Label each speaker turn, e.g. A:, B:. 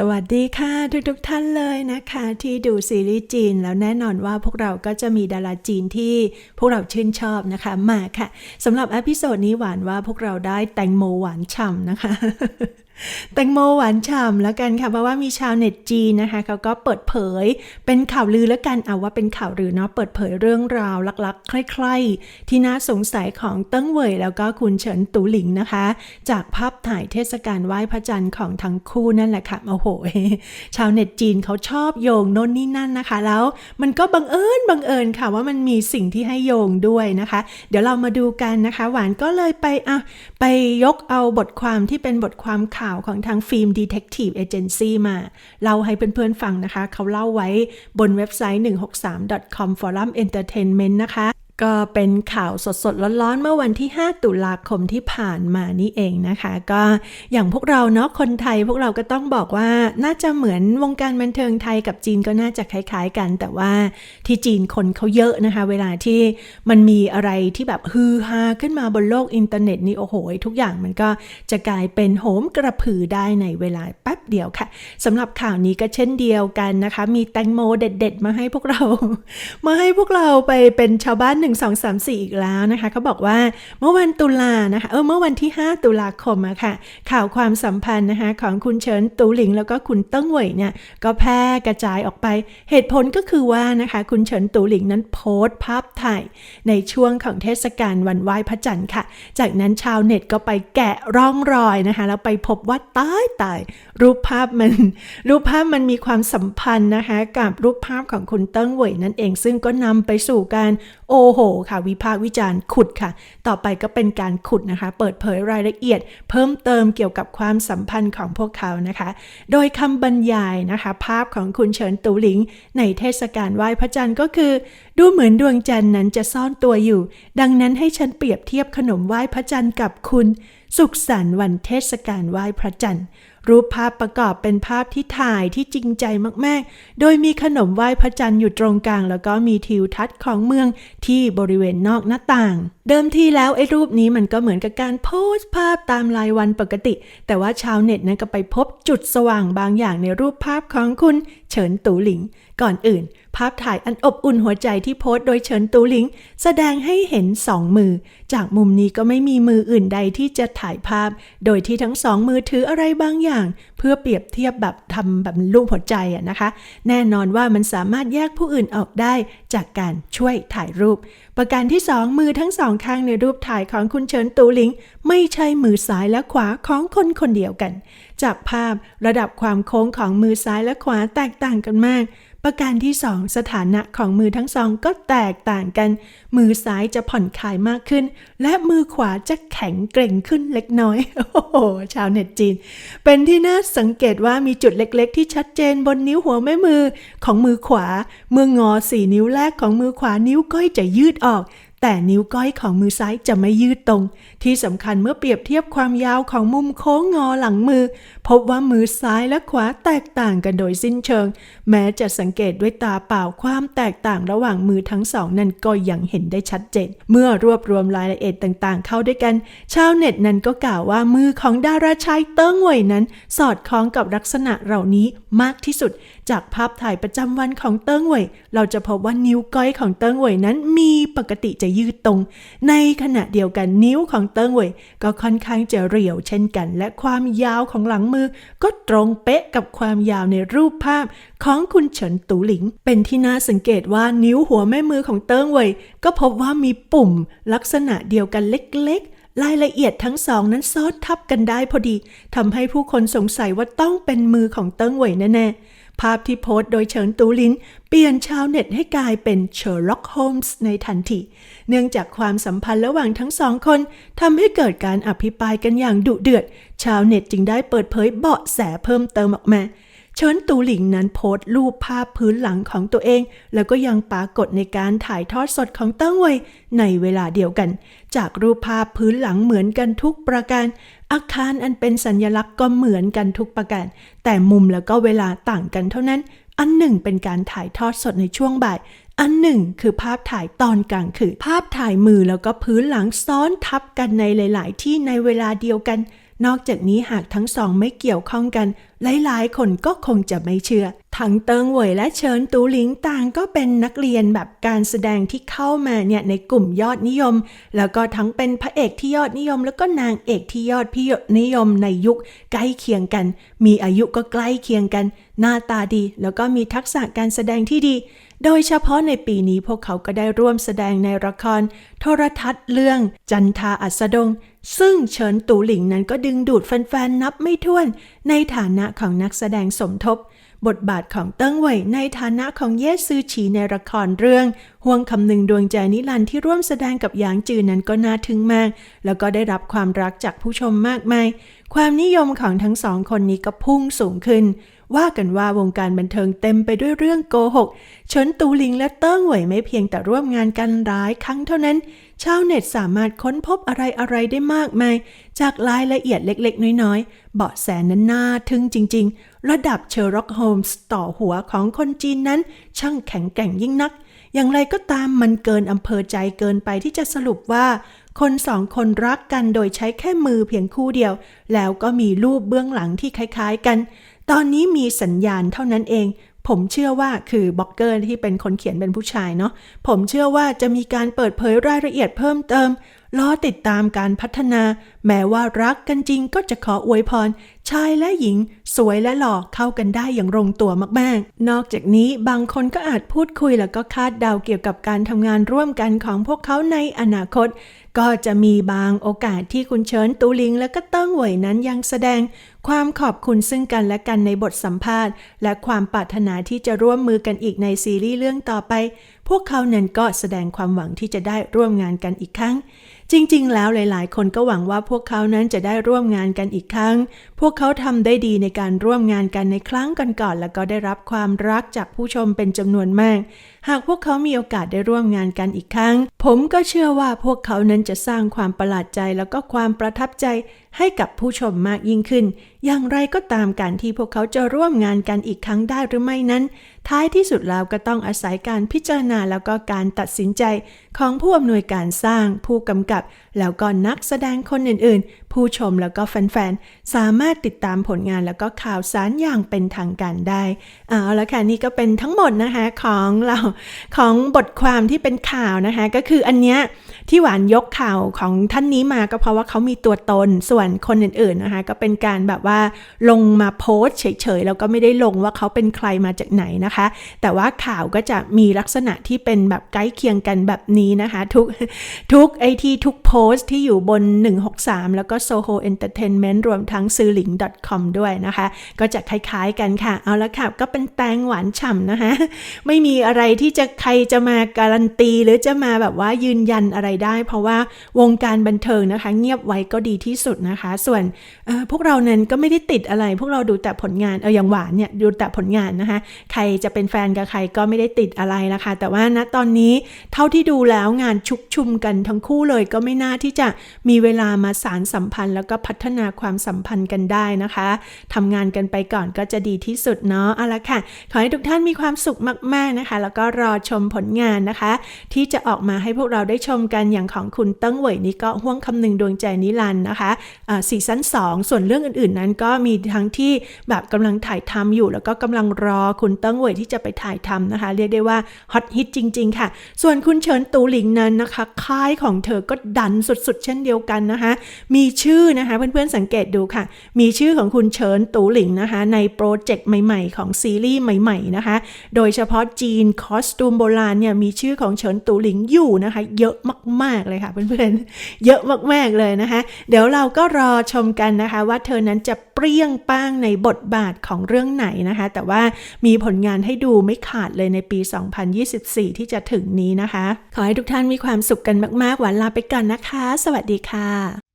A: สวัสดีค่ะทุกๆทท่านเลยนะคะ ที่ดูซีรีส์จีน แล้วแน่นอนว่าพวกเราก็จะมีดาราจีนที่พวกเราชื่นชอบนะคะมาค่ะสำหรับอพิโซดนี้หวานว่าพวกเราได้แตงโมหวานฉ่ำนะคะแตงโมหวานฉ่ำแล้วกันค่ะเพราะว่ามีชาวเน็ตจีนนะคะเขาก็เปิดเผยเป็นข่าวลือแล้วกันเอาว่าเป็นข่าวลือเนาะเปิดเผยเรื่องราวลักๆ ใคร่ๆ ที่น่าสงสัยของเติ้งเหวยแล้วก็คุณเฉินตูหลิงนะคะ จากภาพถ่ายเทศกาลไหว้พระจันทร์ของทั้งคู่นั่นแหละค่ะโอ้โหชาวเน็ตจีนเขาชอบโยงโน่นนี่นั่นนะคะ แล้วมันก็บังเอิญบังเอิญค่ะว่ามันมีสิ่งที่ให้โยงด้วยนะคะ เดี๋ยวเรามาดูกันนะคะ หวานก็เลยไปอะไปยกเอาบทความที่เป็นบทความข่าวของทางฟิล์ม Detective Agency มาเล่าให้เพื่อนๆฟังนะคะ เขาเล่าไว้บนเว็บไซต์ 163.com Forum Entertainment นะคะ ก็เป็นข่าวสดๆ ร้อนๆ เมื่อวันที่ 5 ตุลาคมที่ผ่านมานี่เองนะคะ ก็อย่างพวกเราเนาะคนไทยพวกเราก็ต้องบอกว่าน่าจะเหมือนวงการบันเทิงไทยกับจีนก็น่าจะคล้ายๆกัน แต่ว่าที่จีนคนเขาเยอะนะคะ เวลาที่มันมีอะไรที่แบบฮือฮาขึ้นมาบนโลกอินเทอร์เน็ตนี่โอ้โห ทุกอย่างมันก็จะกลายเป็นโหมกระพือได้ในเวลาแป๊บเดียวค่ะสำหรับข่าวนี้ก็เช่นเดียวกันนะคะ มีแตงโมเด็ด ๆ มาให้พวกเรา มาให้พวกเราไปเป็นชาวบ้านห1 2 3 4 อีกแล้วนะคะเขาบอกว่าเมื่อวันตุลานะคะเออเมื่อวันที่ 5 ตุลาคมอะค่ะ ข่าวความสัมพันธ์นะคะของคุณเฉินตูหลิง แล้วก็คุณเติ้งเหวยเนี่ยก็แพร่กระจายออกไป เหตุผลก็คือว่านะคะคุณเฉินตูหลิงนั้นโพสต์ภาพถ่ายในช่วงของเทศกาลวันไหว้พระจันทร์ค่ะ จากนั้นชาวเน็ตก็ไปแกะร่องรอยนะคะแล้วไปพบว่าตายตายรูปภาพมัน รูปภาพมันมีความสัมพันธ์นะคะกับรูปภาพของคุณเติ้งเหวยนั่นเอง ซึ่งก็นำไปสู่การ โอ้โห ค่ะวิพากษ์วิจารณ์ขุดค่ะ ต่อไปก็เป็นการขุดนะคะ เปิดเผยรายละเอียด เพิ่มเติมเกี่ยวกับความสัมพันธ์ของพวกเขานะคะ โดยคำบรรยายนะคะ ภาพของคุณเฉินตูหลิง ในเทศกาลไหว้พระจันทร์ก็คือ ดูเหมือนดวงจันทร์นั้นจะซ่อนตัวอยู่ ดังนั้นให้ฉันเปรียบเทียบขนมไหว้พระจันทร์กับคุณ สุขสันต์วันเทศกาลไหว้พระจันทร์ รูปภาพประกอบเป็นภาพที่ถ่ายที่จริงใจมาก ๆ โดยมีขนมไหว้พระจันทร์อยู่ตรงกลาง แล้วก็มีทิวทัศน์ของเมืองที่บริเวณนอกหน้าต่าง เดิมทีแล้วไอ้รูปนี้มันก็เหมือนกับการโพสต์ภาพตามรายวันปกติ แต่ว่าชาวเน็ตนั้นก็ไปพบจุดสว่างบางอย่างในรูปภาพของคุณเฉินตูหลิง ก่อนอื่น ภาพถ่ายอันอบอุ่นหัวใจที่โพสต์โดยเฉินตูหลิง แสดงให้เห็นสองมือ จากมุมนี้ก็ไม่มีมืออื่นใดที่จะถ่ายภาพ โดยที่ทั้งสองมือถืออะไรบางอย่าง เพื่อเปรียบเทียบแบบทำแบบรูปหัวใจอะนะคะ แน่นอนว่ามันสามารถแยกผู้อื่นออกได้จากการช่วยถ่ายรูป ประการที่สองมือทั้งสองข้างในรูปถ่ายของคุณเฉินตูหลิง ไม่ใช่มือซ้ายและขวาของคนคนเดียวกัน จากภาพระดับความโค้งของมือซ้ายและขวาแตกต่างกันมาก ประการที่สองสถานะของมือทั้งสองก็แตกต่างกัน มือซ้ายจะผ่อนคลายมากขึ้น และมือขวาจะแข็งเกร็งขึ้นเล็กน้อย โอ้โห ชาวเน็ตจีน เป็นที่น่าสังเกตว่ามีจุดเล็กๆ ที่ชัดเจนบนนิ้วหัวแม่มือของมือขวา เมื่องอสี่นิ้วแรกของมือขวานิ้วก้อยจะยืดออก แต่นิ้วก้อยของมือซ้ายจะไม่ยืดตรง ที่สำคัญเมื่อเปรียบเทียบความยาวของมุมโค้งงอหลังมือ พบว่ามือซ้ายและขวาแตกต่างกันโดยสิ้นเชิง แม้จะสังเกตด้วยตาเปล่าความแตกต่างระหว่างมือทั้งสองนั้นก็ยังเห็นได้ชัดเจน เมื่อรวบรวมรายละเอียดต่างๆ เข้าด้วยกัน ชาวเน็ตนั้นก็กล่าวว่ามือของดาราชายเติ้งเหวยนั้น สอดคล้องกับลักษณะเหล่านี้มากที่สุด จากภาพถ่ายประจำวันของเติ้งเหวยเราจะพบว่านิ้วก้อยของเติ้งเหวยนั้นมีปกติจะยืดตรง ในขณะเดียวกันนิ้วของเติ้งเหวยก็ค่อนข้างจะเรียวเช่นกัน และความยาวของหลังมือ ก็ตรงเป๊ะกับความยาวในรูปภาพของคุณเฉินตูหลิง เป็นที่น่าสังเกตว่านิ้วหัวแม่มือของเติ้งเหวยก็พบว่ามีปุ่มลักษณะเดียวกันเล็กๆรายละเอียดทั้งสองนั้นซ้อนทับกันได้พอดีทำให้ผู้คนสงสัยว่าต้องเป็นมือของเติ้งเหวยแน่ๆ ภาพที่โพสต์โดยเฉินตูลิน เปลี่ยนชาวเน็ตให้กลายเป็นเชอร์ล็อกโฮมส์ในทันที เนื่องจากความสัมพันธ์ระหว่างทั้งสองคนทำให้เกิดการอภิปรายกันอย่างดุเดือด ชาวเน็ตจึงได้เปิดเผยเบาะแสเพิ่มเติมออกมาเฉินตูหลิงนั้นโพสต์รูปภาพพื้นหลังของตัวเอง แล้วก็ยังปรากฏในการถ่ายทอดสดของเติ้งเวยในเวลาเดียวกัน จากรูปภาพพื้นหลังเหมือนกันทุกประการ อาคารอันเป็นสัญลักษณ์ก็เหมือนกันทุกประการ แต่มุมแล้วก็เวลาต่างกันเท่านั้น อันหนึ่งเป็นการถ่ายทอดสดในช่วงบ่าย อันหนึ่งคือภาพถ่ายตอนกลางคืนภาพถ่ายมือแล้วก็พื้นหลังซ้อนทับกันในหลาย ๆ ที่ในเวลาเดียวกัน นอกจากนี้หากทั้งสองไม่เกี่ยวข้องกัน หลายๆ คนก็คงจะไม่เชื่อ ทั้งเติงเหวยและเฉินตูหลิงต่างก็เป็นนักเรียนแบบการแสดงที่เข้ามาเนี่ยในกลุ่มยอดนิยม แล้วก็ทั้งเป็นพระเอกที่ยอดนิยม แล้วก็นางเอกที่ยอดพินิยมในยุคใกล้เคียงกัน มีอายุก็ใกล้เคียงกัน หน้าตาดี แล้วก็มีทักษะการแสดงที่ดี โดยเฉพาะในปีนี้พวกเขาก็ได้ร่วมแสดงในละคร โทรทัศน์เรื่อง จันทาอัสดง ซึ่งเฉินตูหลิงนั้นก็ดึงดูดแฟนๆนับไม่ถ้วน ในฐานะของนักแสดงสมทบ บทบาทของเติ้งเหวยในฐานะของเยซือฉีในละครเรื่องห่วงคำหนึ่งดวงใจนิรันที่ร่วมแสดงกับหยางจือนั้นก็น่าทึ่งมาก แล้วก็ได้รับความรักจากผู้ชมมากมาย ความนิยมของทั้งสองคนนี้ก็พุ่งสูงขึ้น ว่ากันว่าวงการบันเทิงเต็มไปด้วยเรื่องโกหกเฉินตูลิงและเติ้งเหวยไม่เพียงแต่ร่วมงานกันหลายครั้งเท่านั้น ชาวเน็ตสามารถค้นพบอะไรอะไรๆได้มากมาย จากรายละเอียดเล็กๆ น้อยๆ เบาะแสนั้นน่าทึ่งจริง ๆ ระดับเชอร์ล็อกโฮมส์ต่อหัวของคนจีนนั้น ช่างแข็งแกร่งยิ่งนัก อย่างไรก็ตามมันเกินอำเภอใจเกินไปที่จะสรุปว่า คนสองคนรักกันโดยใช้แค่มือเพียงคู่เดียว แล้วก็มีรูปเบื้องหลังที่คล้ายๆกัน ตอนนี้มีสัญญาณเท่านั้นเอง ผมเชื่อว่าคือบล็อกเกอร์ที่เป็นคนเขียนเป็นผู้ชายเนาะผมเชื่อว่าจะมีการเปิดเผยรายละเอียดเพิ่มเติม รอติดตามการพัฒนา แม้ว่ารักกันจริงก็จะขออวยพร ชายและหญิง สวยและหล่อเข้ากันได้อย่างลงตัวมากๆ นอกจากนี้บางคนก็อาจพูดคุยแล้วก็คาดเดาเกี่ยวกับการทำงานร่วมกันของพวกเขาในอนาคต ก็จะมีบางโอกาสที่คุณเฉินตูลิง และก็เติ้งเหวยนั้นยังแสดง ความขอบคุณซึ่งกันและกันในบทสัมภาษณ์ และความปรารถนาที่จะร่วมมือกันอีกในซีรีส์เรื่องต่อไป พวกเขานั้นก็แสดงความหวังที่จะได้ร่วมงานกันอีกครั้ง จริง ๆ แล้วหลาย ๆ คนก็หวังว่าพวกเขานั้นจะได้ร่วมงานกันอีกครั้ง พวกเขาทำได้ดีในการร่วมงานกันในครั้งก่อนๆแล้วก็ได้รับความรักจากผู้ชมเป็นจำนวนมากหากพวกเขามีโอกาสได้ร่วมงานกันอีกครั้ง ผมก็เชื่อว่าพวกเขานั้นจะสร้างความประหลาดใจแล้วก็ความประทับใจให้กับผู้ชมมากยิ่งขึ้น อย่างไรก็ตามการที่พวกเขาจะร่วมงานกันอีกครั้งได้หรือไม่นั้น ท้ายที่สุดแล้วก็ต้องอาศัยการพิจารณาแล้วก็การตัดสินใจของผู้อำนวยการสร้างผู้กำกับ แล้วก็นักแสดงคนอื่นๆผู้ชมแล้วก็แฟนๆ สามารถติดตามผลงานแล้วก็ข่าวสารอย่างเป็นทางการได้ เอาละค่ะนี่ก็เป็นทั้งหมดนะคะของเราของบทความที่เป็นข่าวนะคะ ก็คืออันเนี้ยที่หวานยกข่าวของท่านนี้มาก็เพราะว่าเขามีตัวตนส่วนคนอื่นๆนะคะก็เป็นการแบบว่าลงมาโพสเฉยๆแล้วก็ไม่ได้ลงว่าเขาเป็นใครมาจากไหนนะคะ แต่ว่าข่าวก็จะมีลักษณะที่เป็นแบบใกล้เคียงกันแบบนี้นะคะ ทุกทุกไอที่ทุกโพสต์ที่อยู่บน 163 แล้วก็ Soho Entertainment รวมทั้งซื้อลิง .com ด้วยนะคะ ก็จะคล้ายๆกันค่ะ เอาละค่ะ ก็เป็นแตงหวานฉ่ำนะคะ ไม่มีอะไรที่จะใครจะมาการันตี หรือจะมาแบบว่ายืนยันอะไรได้ เพราะว่าวงการบันเทิงนะคะ เงียบไว้ก็ดีที่สุดนะคะ ส่วนพวกเรานั้นก็ไม่ได้ติดอะไร พวกเราดูแต่ผลงานเอออย่างหวานเนี่ยดูแต่ผลงานนะคะ ใครจะเป็นแฟนกับใครก็ไม่ได้ติดอะไรนะคะแต่ว่าณตอนนี้เท่าที่ดูแล้วงานชุกชุมกันทั้งคู่เลยก็ไม่น่าที่จะมีเวลามาสารสัมพันธ์ แล้วก็พัฒนาความสัมพันธ์กันได้นะคะทำงานกันไปก่อนก็จะดีที่สุดเนาะเอาละค่ะ ขอให้ทุกท่านมีความสุขมาก ๆนะคะ แล้วก็รอชมผลงานนะคะ ที่จะออกมาให้พวกเราได้ชมกันอย่างของคุณเติ้งเหวยนี่ก็ห่วงคำหนึ่งดวงใจนิรันด์นะคะอ่าซีซั่น2 ส่วนเรื่องอื่นๆนั้นก็มีทั้งที่แบบกำลังถ่ายทำอยู่ แล้วก็กำลังรอคุณเติ้งเหวยที่จะไปถ่ายทำนะคะ เรียกได้ว่าฮอตฮิตจริง ๆ ค่ะ ส่วนคุณเฉินตูหลิงนั้นนะคะค่ายของเธอก็ดันสุดๆ เช่นเดียวกันนะคะ มีชื่อนะคะ เพื่อนๆสังเกตดูค่ะ มีชื่อของคุณเฉินตูหลิงนะคะ ในโปรเจกต์ใหม่ๆ ของซีรีส์ใหม่ๆนะคะ โดยเฉพาะจีนคอสตูมโบราณเนี่ยมีชื่อของเฉินตูหลิงอยู่นะคะ เยอะมากๆเลยค่ะเพื่อนๆเยอะมากๆเลยนะคะ เดี๋ยวเราก็รอชมกันนะคะ ว่าเธอนั้นจะเปรี้ยงป้างในบทบาทของเรื่องไหนนะคะ แต่ว่ามีผลงานให้ดูไม่ขาดเลยในปี 2024 ที่จะถึงนี้นะคะ ขอให้ทุกท่านมีความสุขกันมากๆหวานลาไปก่อนนะคะ สวัสดีค่ะ